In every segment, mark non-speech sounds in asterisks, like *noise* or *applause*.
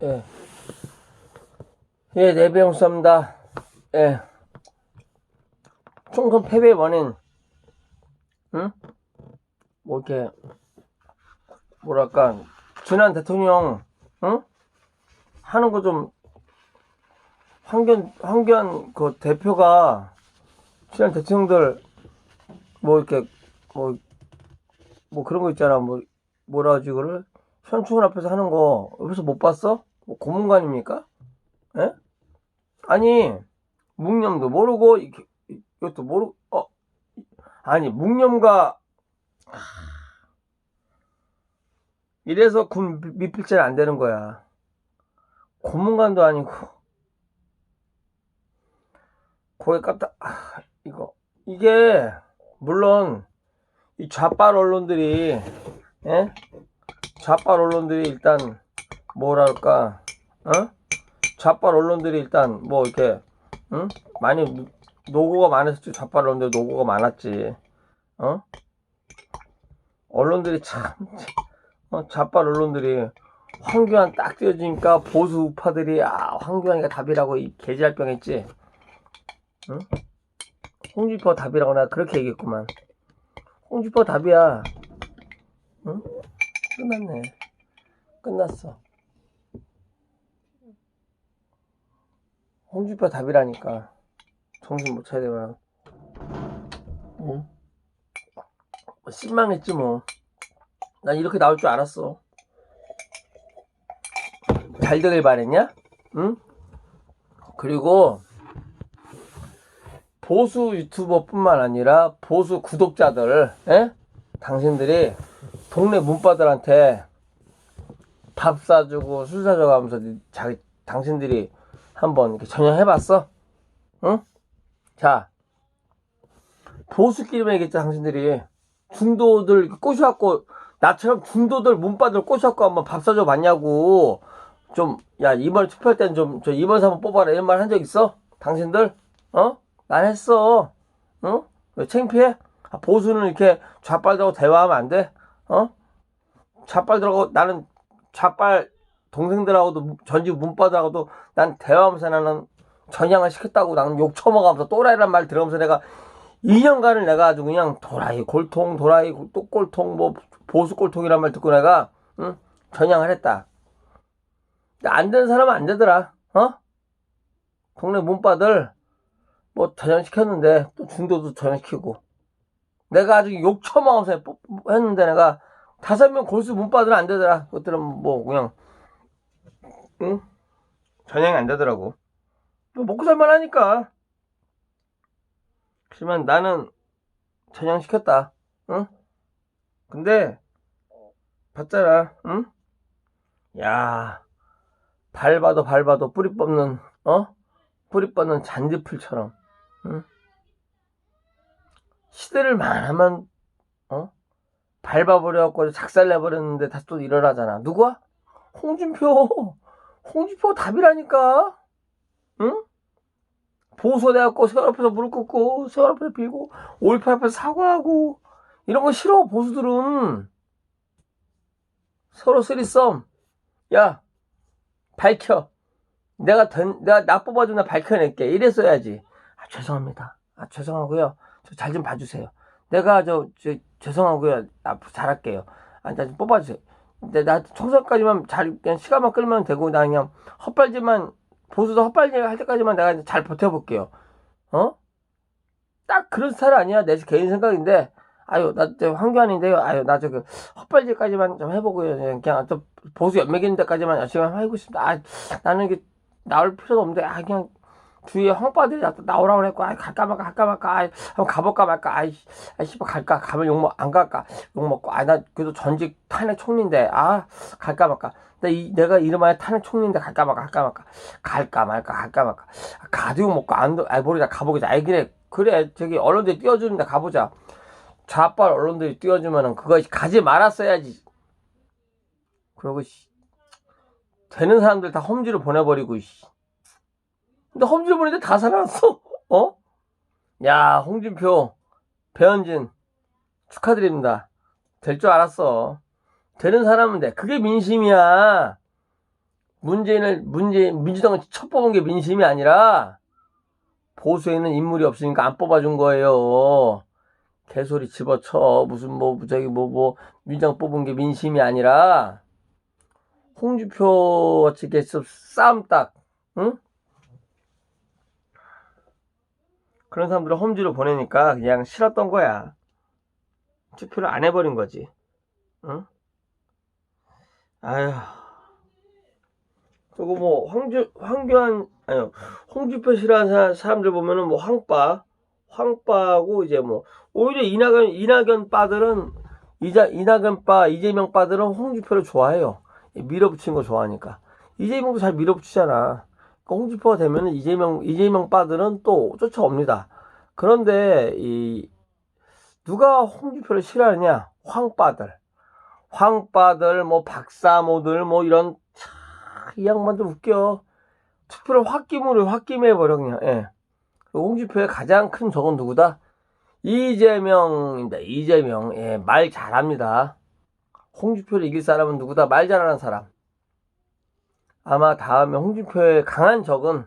예. 예, 내병수입니다. 예. 총선 패배의 원인, 응? 뭐, 이렇게, 뭐랄까, 지난 대통령, 응? 하는 거 좀, 황교안, 황교안 그 대표가, 지난 대통령들, 뭐, 이렇게, 뭐, 뭐 그런 거 있잖아. 뭐, 뭐라 하지, 그를? 현충원 앞에서 하는 거, 여기서 못 봤어? 뭐 고문관입니까? 예? 아니, 묵념도 모르고, 이것도 모르고, 어, 아니, 묵념과, 이래서 군 미필제는 안 되는 거야. 고문관도 아니고, 거기 깜짝, 아, 이거, 이게, 물론, 이 좌빨 언론들이, 예? 좌빨 언론들이 일단, 뭐랄까, 어? 좌빨 언론들이 일단, 뭐, 이렇게, 응? 많이, 노고가 많았지. 좌빨 언론들 노고가 많았지. 어? 언론들이 참, 어, 좌빨 언론들이, 황교안 딱 띄워지니까 보수 우파들이, 아, 황교안이가 답이라고 이 개지랄 병 했지. 응? 홍준표 답이라고 내가 그렇게 얘기했구만. 홍준표 답이야. 응? 끝났네. 끝났어. 홍준표 답이라니까. 정신 못 차려 되면. 응? 실망했지 뭐. 난 이렇게 나올 줄 알았어. 잘 되길 바랬냐? 응? 그리고 보수 유튜버뿐만 아니라 보수 구독자들, 에? 당신들이 동네 문바들한테 밥 사주고 술 사주고 하면서 자기 당신들이 한번 이렇게 전향해봤어? 응? 자, 보수끼리만 얘기했죠, 당신들이. 중도들 꼬셔갖고, 나처럼 중도들 문바들 꼬셔갖고 한번 밥 사줘 봤냐고. 좀, 야, 이번에 투표할 땐 좀, 저 이번 사번 뽑아라. 이런 말 한 적 있어? 당신들? 어? 난 했어. 어? 왜 창피해? 아, 보수는 이렇게 좌빨들하고 대화하면 안 돼? 어? 좌빨들하고, 나는 좌빨 동생들하고도, 전직 문바들하고도 난 대화하면서 나는 전향을 시켰다고 나는 욕 처먹으면서 또라이란 말 들으면서 내가 2년간을 내가 아주 그냥 도라이 골통 도라이 또 꼴통 뭐 보수 꼴통이란 말 듣고 내가 응? 전향을 했다. 안 되는 사람은 안 되더라. 어? 동네 문바들 뭐 전향시켰는데 또 중도도 전향시키고 내가 아주 욕 처먹으면서 했는데 내가 다섯 명 골수 문바들은 안 되더라. 그것들은 뭐 그냥 응? 전향이 안 되더라고. 또 먹고 살만 하니까. 하지만 나는 전향시켰다. 응? 근데, 봤잖아. 응? 야, 밟아도 밟아도 뿌리 뽑는, 어? 뿌리 뽑는 잔디풀처럼, 응? 시대를 만하면, 어? 밟아버려갖고 작살내버렸는데 다시 또 일어나잖아. 누구야? 홍준표. 홍준표 답이라니까. 응? 보수돼갖고 세월 앞에서 무릎 꿇고 세월 앞에서 빌고 5.18 앞에서 사과하고 이런 거 싫어 보수들은. 서로 쓰리썸. 야 밝혀. 내가 된, 내가 나 뽑아준 나 밝혀낼게. 이랬어야지. 아 죄송합니다. 아 죄송하고요. 저 잘 좀 봐주세요. 내가 저, 저 죄송하고요. 앞으로 잘할게요. 아나 좀 뽑아주세요 근데 나 총선까지만 잘 그냥 시간만 끌면 되고 나 그냥 헛발질만 보수도 헛발질 할 때까지만 내가 잘 버텨볼게요. 어? 딱 그런 스타일 아니야. 내 개인 생각인데, 아유, 나, 저, 황교안인데요. 아유, 나 저기, 헛발질까지만 좀 해보고요. 그냥, 또, 보수 연맥 있는 데까지만 열심히 해보고 싶다. 아, 나는 이게, 나올 필요도 없는데, 아, 그냥, 주위에 황빠들이 나오라고 그랬고, 아, 갈까 말까, 갈까 말까, 아, 한번 가볼까 말까, 아이, 아, 씨발, 갈까, 가면 욕먹, 안 갈까, 욕먹고, 아, 나, 그래도 전직 탄핵 총리인데, 아, 갈까 말까. 나 이, 내가 이름하여 탄핵 총리인데 갈까 말까 할까 말까? 갈까 말까 갈까 말까? 가도 먹고 안도 아이 모르다 가보자 아이 그래 그래 저기 언론들이 띄워주는데 가보자. 좌빨 언론들이 띄워주면은 그거 가지 말았어야지. 그러고 씨, 되는 사람들 다 험지로 보내버리고 씨. 근데 험지로 보내는데 다 살아났어 *laughs* 어? 야 홍준표 배현진 축하드립니다 될 줄 알았어 되는 사람은 돼. 그게 민심이야. 문재인을 문재인 민주당을 첫 뽑은 게 민심이 아니라 보수에는 인물이 없으니까 안 뽑아준 거예요. 개소리 집어쳐 무슨 뭐 저기 뭐 뭐 민주당 뽑은 게 민심이 아니라 홍준표 이렇게 싸움 딱 응? 그런 사람들을 험지로 보내니까 그냥 싫었던 거야. 투표를 안 해버린 거지. 응? 아휴. 그리고 뭐 황주 황교안 아니요 홍준표 싫어하는 사- 사람들 보면은 뭐 황빠 황빠고 이제 뭐 오히려 이낙연 이낙연 빠들은 이자 이낙연 빠 이재명 빠들은 홍준표를 좋아해요 밀어붙이는 거 좋아하니까 이재명도 잘 밀어붙이잖아 홍준표가 되면은 이재명 이재명 빠들은 또 쫓아옵니다. 그런데 이 누가 홍준표를 싫어하느냐? 황빠들. 황빠들 뭐 박사모들 뭐 이런 참, 이 양반들 웃겨. 투표를 홧김으로 홧김해 버려 그냥 예. 그리고 홍준표의 가장 큰 적은 누구다? 이재명입니다. 이재명. 예, 말 잘합니다. 홍준표를 이길 사람은 누구다? 말 잘하는 사람 아마 다음에 홍준표의 강한 적은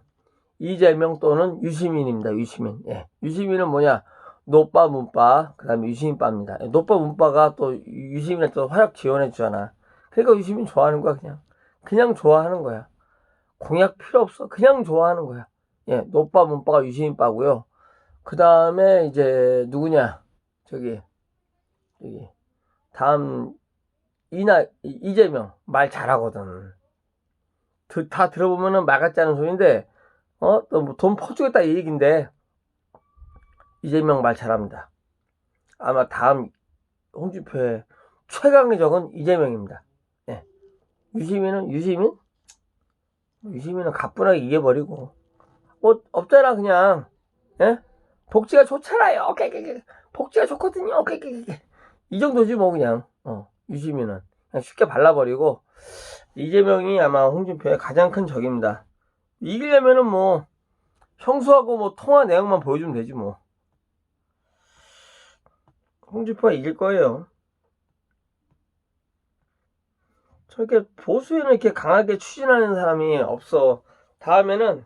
이재명 또는 유시민입니다 유시민. 예. 유시민은 뭐냐? 노빠 문빠 그 다음에 유시민빠입니다. 예, 노빠 문빠가 또 유시민한테 또 활약 지원해 주잖아. 그러니까 유시민 좋아하는 거야 그냥. 그냥 좋아하는 거야. 공약 필요 없어. 그냥 좋아하는 거야. 예 노빠 문빠가 유시민빠고요. 그 다음에 이제 누구냐? 저기 여기 다음 이나 이- 이재명. 말 잘하거든. 드- 다 들어보면은 말 같지 않은 소리인데 어또돈 퍼주겠다 이 얘긴데 이재명 말 잘합니다. 아마 다음 홍준표의 최강의 적은 이재명입니다. 예. 유시민은 유시민? 유시민은 가뿐하게 이겨버리고 뭐 없잖아 그냥 예? 복지가 좋잖아요. 오케이, 오케이. 복지가 좋거든요. 오케이, 오케이, 오케이. 이 정도지 뭐 그냥 어, 유시민은 그냥 쉽게 발라버리고 이재명이 아마 홍준표의 가장 큰 적입니다. 이기려면은 뭐 형수하고 뭐 통화 내용만 보여주면 되지 뭐. 홍준표가 이길 거예요. 저렇게 보수에는 이렇게 강하게 추진하는 사람이 없어. 다음에는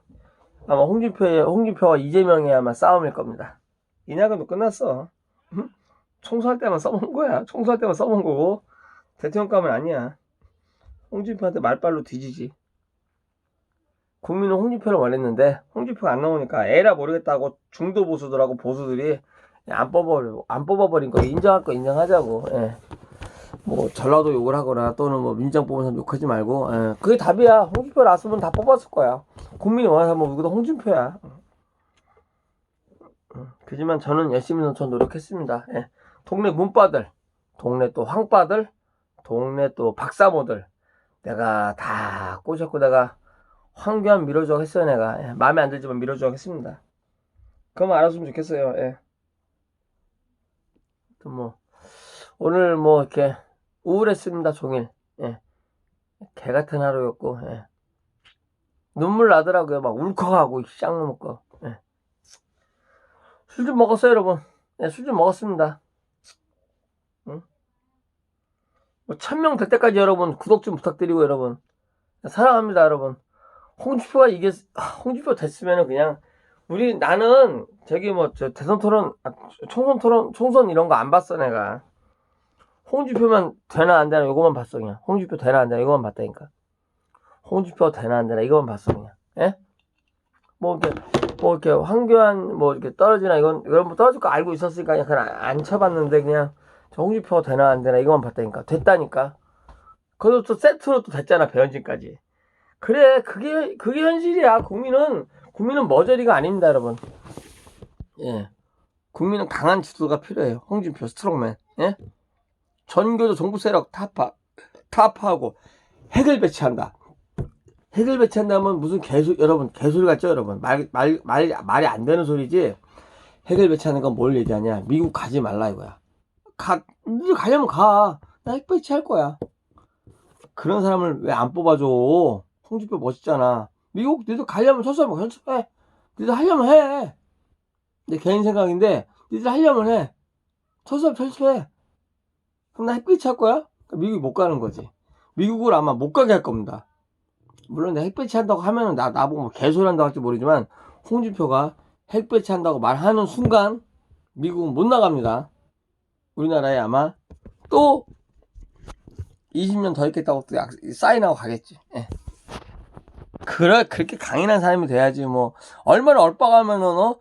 아마 홍준표의 홍준표와 이재명의 아마 싸움일 겁니다. 이낙연도 끝났어. 응? 총수할 때만 써본 거야. 총수할 때만 써본 거고 대통령 감은 아니야. 홍준표한테 말빨로 뒤지지. 국민은 홍준표를 원했는데 홍준표가 안 나오니까 에라 모르겠다고 중도 보수들하고 보수들이 안 뽑아버려 안 뽑아버린 거 인정할 거 인정하자고. 예. 뭐 전라도 욕을 하거나 또는 뭐 민정 뽑은 사람 욕하지 말고 예. 그게 답이야. 홍준표 나왔으면 다 뽑았을 거야. 국민이 원하는 사람은 누구도 홍준표야. 음, 그지만 저는 열심히 전 노력했습니다. 예. 동네 문빠들, 동네 또 황빠들, 동네 또 박사모들 내가 다 꼬셨고 내가 황교안 밀어주고 했어요 내가 예. 마음에 안 들지만 밀어주고 했습니다. 그만 알았으면 좋겠어요. 예. 또 뭐 오늘 뭐 이렇게 우울했습니다 종일. 예. 개 같은 하루였고 예. 눈물 나더라고요. 막 울컥하고 쌍 먹고. 예. 술좀 먹었어요 여러분. 예, 술좀 먹었습니다. 뭐 1000명 될 때까지 여러분 구독 좀 부탁드리고 여러분. 사랑합니다 여러분. 홍준표가 이게 아, 홍준표 됐으면 그냥 우리 나는 저기 뭐 저 대선 토론 아, 총선 토론 총선 이런 거 안 봤어 내가. 홍준표만 되나 안 되나 이것만 봤어 그냥. 홍준표 되나 안 되나 이것만 봤다니까. 홍준표 되나 안 되나 이거만 봤어 그냥. 예? 뭐 이렇게 뭐 이렇게 황교안 뭐 이렇게 떨어지나 이건 여러분 떨어질 거 알고 있었으니까 그냥, 그냥 안 쳐봤는데 그냥. 저 홍준표 되나 안 되나 이거만 봤다니까. 됐다니까. 그것도 또 세트로 또 됐잖아 배현진까지. 그래 그게 그게 현실이야. 국민은 국민은 머저리가 아닙니다 여러분. 예. 국민은 강한 지도가 필요해요. 홍준표 스트롱맨. 예? 전교조 정부 세력 타파 타파하고 핵을 배치한다. 핵을 배치한다면 무슨 개소 여러분 개소리 같죠 여러분? 말 말 말 말이 안 되는 소리지? 핵을 배치하는 건 뭘 얘기하냐? 미국 가지 말라 이거야 가니 가려면 가나 핵 배치 할 거야. 그런 사람을 왜 안 뽑아줘? 홍준표 멋있잖아. 미국 니들 가려면 철수하면 철수해. 니들 하려면 해. 내 개인 생각인데 니들 하려면 해. 철수하면 철수해. 그럼 나핵 배치할 거야? 그러니까 미국이 못 가는 거지. 미국을 아마 못 가게 할 겁니다. 물론 내가 핵배치 한다고 하면은 나, 나보고 뭐 개소리 한다고 할지 모르지만 홍준표가 핵배치 한다고 말하는 순간 미국은 못 나갑니다. 우리나라에 아마 또 20년 더 있겠다고 또 약- 사인하고 가겠지. 예. 그래, 그렇게 강인한 사람이 돼야지, 뭐. 얼마나 얼빵하면은, 어?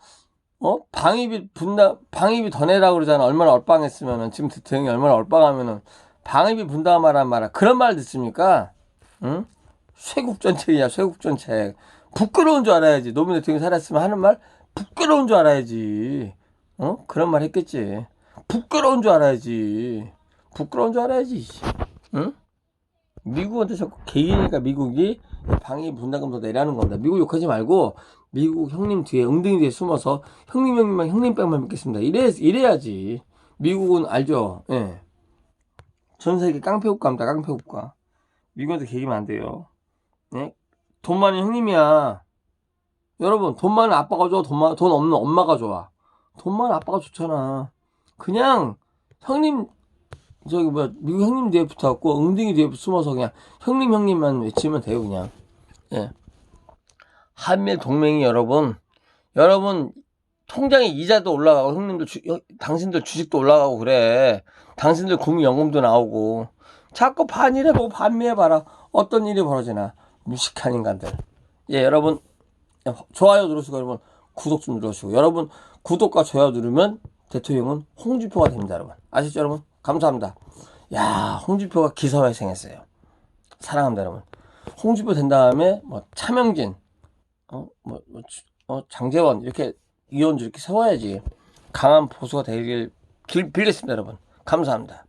어? 방위비 분담, 방위비 더 내라고 그러잖아. 얼마나 얼빵했으면은. 지금 대통령이 얼마나 얼빵하면은. 방위비 분담하란 말아. 그런 말 듣습니까? 응? 쇄국전책이야, 쇄국전책. 부끄러운 줄 알아야지. 노무현 대통령이 살았으면 하는 말? 부끄러운 줄 알아야지. 어? 그런 말 했겠지. 부끄러운 줄 알아야지. 부끄러운 줄 알아야지. 씨. 응? 미국한테 자꾸 개인이니까 미국이 방위 분담금 더 내라는 겁니다. 미국 욕하지 말고 미국 형님 뒤에 엉덩이 뒤에 숨어서 형님 형님만 형님 뺑만 믿겠습니다. 이래 이래야지. 미국은 알죠. 예. 전 세계 깡패 국가입니다. 깡패 국가. 미국한테 개기면 안 돼요. 예? 돈 많은 형님이야. 여러분 돈 많은 아빠가 좋아. 돈, 많, 돈 없는 엄마가 좋아. 돈 많은 아빠가 좋잖아. 그냥 형님 저기 뭐야 미국 형님 뒤에 붙어갖고 엉덩이 뒤에 숨어서 그냥 형님 형님만 외치면 돼요 그냥. 예. 한밀 동맹이 여러분 여러분 통장에 이자도 올라가고 형님들 주, 형- 당신들 주식도 올라가고 그래. 당신들 국민연금도 나오고. 자꾸 반일해보고 반미해봐라. 어떤 일이 벌어지나. 무식한 인간들. 예 여러분. 좋아요 누르시고 여러분 구독 좀 누르시고. 여러분 구독과 좋아요 누르면 대통령은 홍준표가 됩니다 여러분. 아시죠 여러분? 감사합니다. 야 홍준표가 기사회생했어요. 사랑합니다 여러분. 홍준표 된 다음에 뭐 차명진 어, 뭐, 뭐, 주- 어, 장재원 이렇게 이원주 이렇게 세워야지 강한 보수가 되길 빌, 빌겠습니다 여러분. 감사합니다